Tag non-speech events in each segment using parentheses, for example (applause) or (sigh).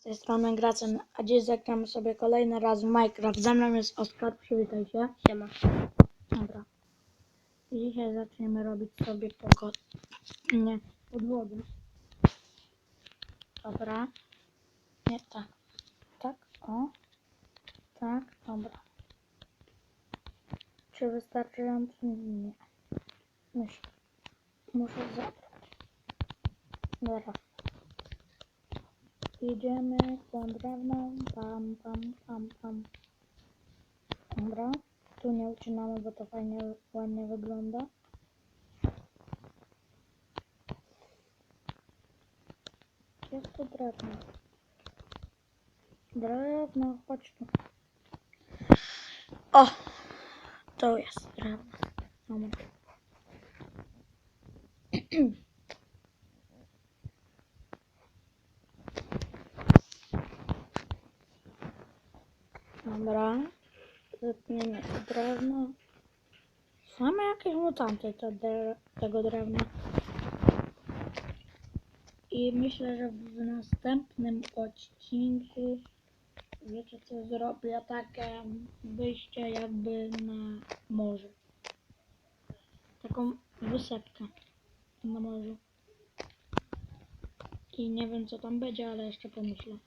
Z tej strony Gracen, a dziś zagramy sobie kolejny raz w Minecraft. Ze mną jest Oskar, przywitaj się. Siema. Dobra. I dzisiaj zaczniemy robić sobie pogod... Nie, podłogę. Dobra. Nie tak. Tak, o. Tak, dobra. Czy wystarczająco? Nie. Myślę. Muszę zabrać. Dobra. Idziemy po drewno. Pam, pam, pam, pam. Dobra. Tu nie ucinamy, bo to fajnie, ładnie wygląda. Jest to drewno. Drewno, chodź tu. O! To jest drewno. Dobra. (clears throat) Dobra. Zetniemy drewno. Same jakieś mutanty to dre tego drewna. I myślę, że w następnym odcinku wiecie co zrobię takie wyjście jakby na morze. Taką wysepkę na morzu. I nie wiem co tam będzie, ale jeszcze pomyślę.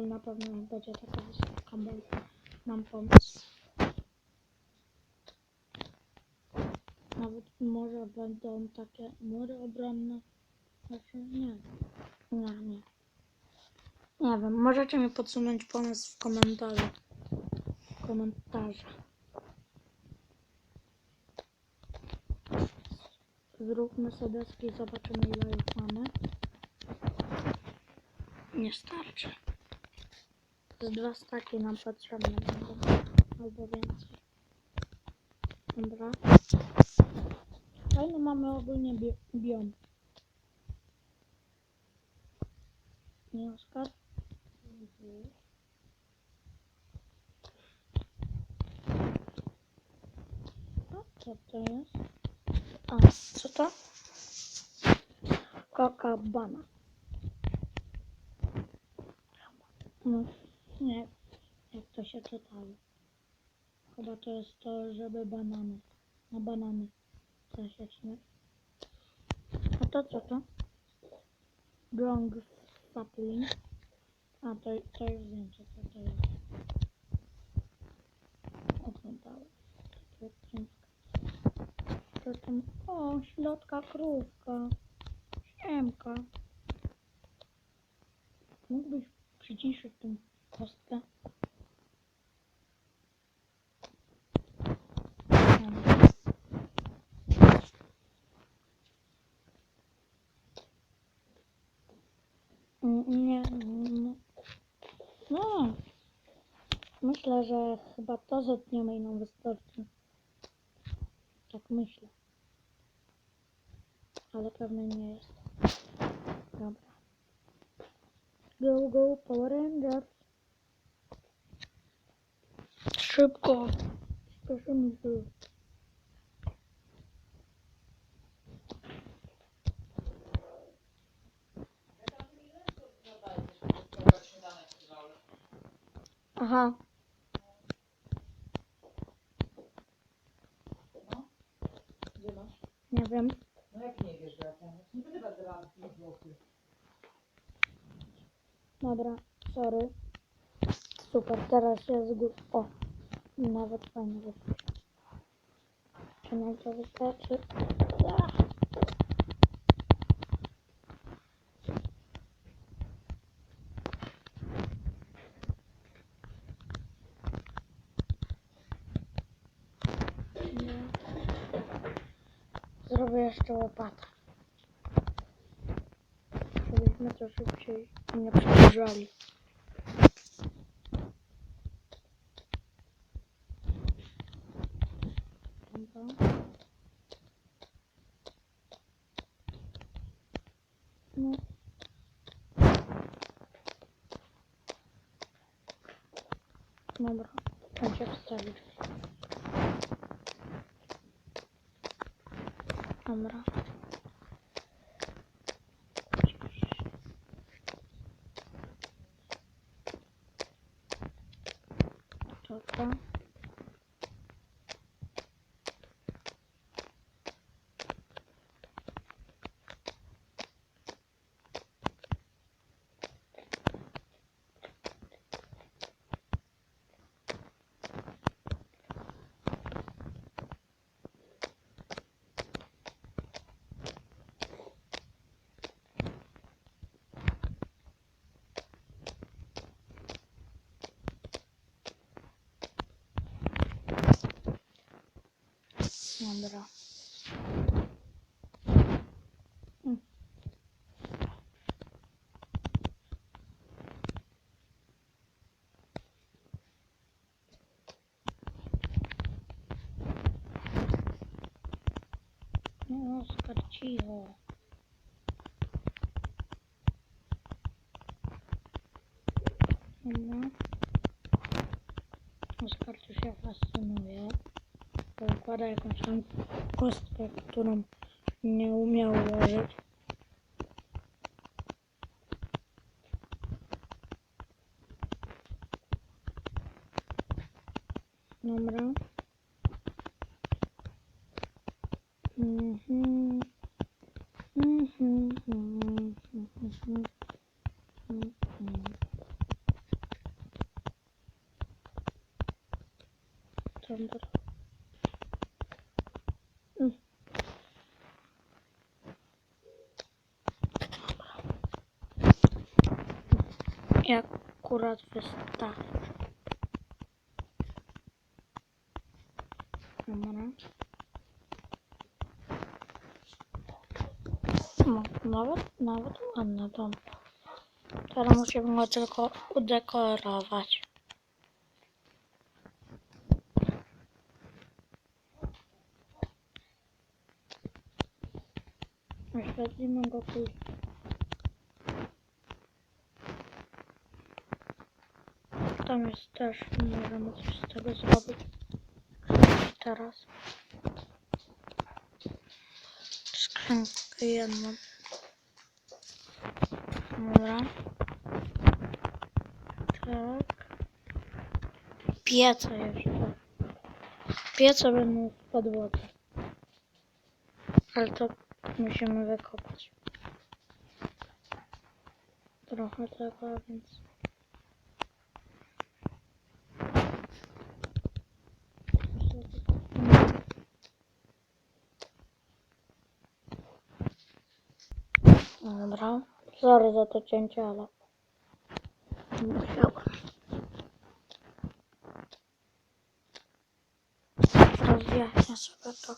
Ale na pewno będzie taka wysoka, bo mam pomysł. Nawet może będą takie mury obronne. Znaczy nie. Nie, nie. Nie wiem, możecie mi podsunąć pomysł w komentarzu. W komentarze. Zróbmy sobie i zobaczymy ile już mamy. Nie starczy. Z dwa staki nam potrzebne będą. Albo więcej. Dobra. Fajny mamy ogólnie bi biom. Nie, Oskar? A, co to jest? A, co to? Kokabana. No, nie, jak to się czytało. Chyba to jest to, żeby banany. Na banany nie? A to co to? Grong sapling. A to, to wiem, co to, jest. Oglądałem. O, środka krówka. Siemka. Mógłbyś przyciszyć tą kostkę? Nie, no. no. Myślę, że chyba to zetniemy i nam wystarczy. Tak myślę. Ale pewnie nie jest. Dobra. Go, go, Power Rangers. Szybko. Spieszymy się. Aha. Gdzie masz? Nie wiem. No jak nie wiesz, Beata? Nie będę was brała 5 złotych. Dobra, sorry. Super, teraz jest gór. O, nawet fajnie wyszło. Czy nam to wystarczy? Zrobię jeszcze łopatę. Żebyśmy to szybciej nie przedłużali. Dobra. No. Dobra, tam się wstawić. Dobra. Dobra. Dobra. Mm. No, Oskar, cicho. Dobra. Oskar tu się fascynuje. Układa jakąś tam kostkę, którą nie umiał ułożyć. Dobra. Mhm. Mhm, mhm, mhm, mhm. Dobra. Akurat wystarczy. Dobra. No, nawet, nawet ładny dom. Teraz musimy go tylko udekorować. Oświetlimy go później. Tam jest też, możemy coś z tego zrobić. Teraz. Skrzynkę jedną. Dobra. Tak. Piece jeszcze. Piece będą w podłodze. Ale to musimy wykopać. Trochę tego, więc... Dobra. Sorry za to cięcie, ale... Musiałem. Rozjaśnię sobie to.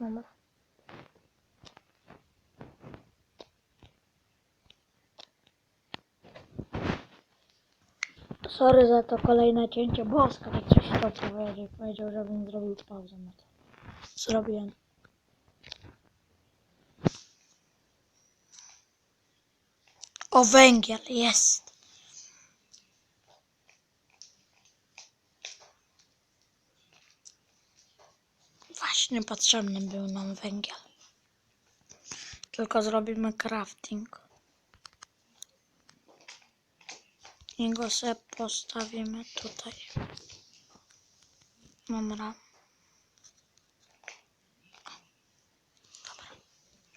Dobra. Sorry za to kolejne cięcie, bo Oskar coś to powiedział. Powiedział, żebym zrobił pauzę na to. Zrobiłem. O węgiel jest. Właśnie potrzebny był nam węgiel. Tylko zrobimy crafting. I go sobie postawimy tutaj. Dobra. Dobra.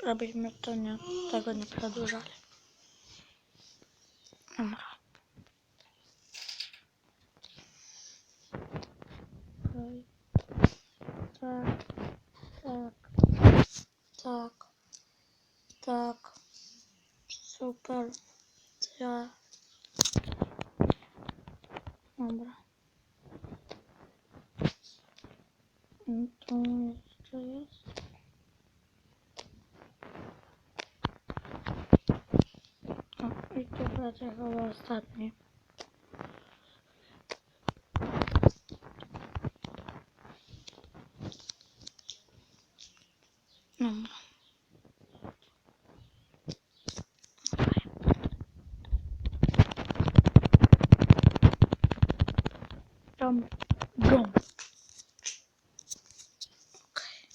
Żebyśmy to nie, tego nie przedłużali. Dobra. Okej. Tak, tak, tak, tak. Super. Ja. Dobra. Będzie chyba ostatni. Dobra. Jump, jump. Okej.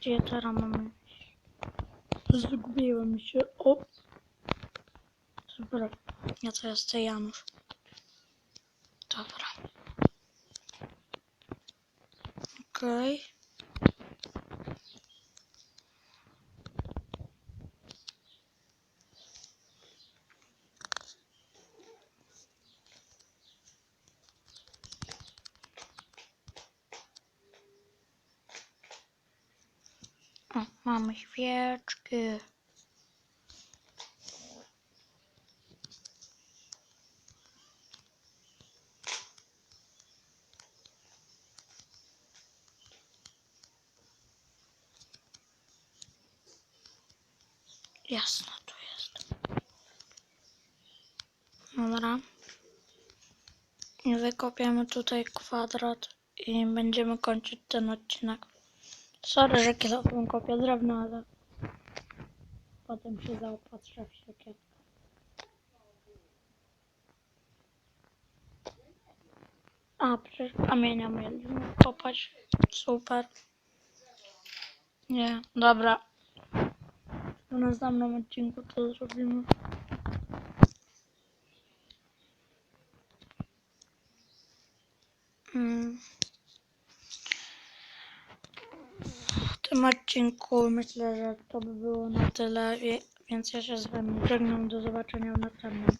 Gdzie teraz mamy Zgubiłem się. O! Dobra. Ja to jest Janusz. Dobra. Okej. O, mamy świeczki. Jasno, tu jest. Dobra. Wykopiemy tutaj kwadrat i będziemy kończyć ten odcinek. Sorry, że kilofem kopię drewno, ale potem się zaopatrzę w siekierkę. A, przecież kamienia mieliśmy kopać. Super. Nie, dobra. W następnym odcinku to zrobimy. Mm. W tym odcinku myślę, że to by było na tyle, więc ja się z wami żegnam. Do zobaczenia w następnym.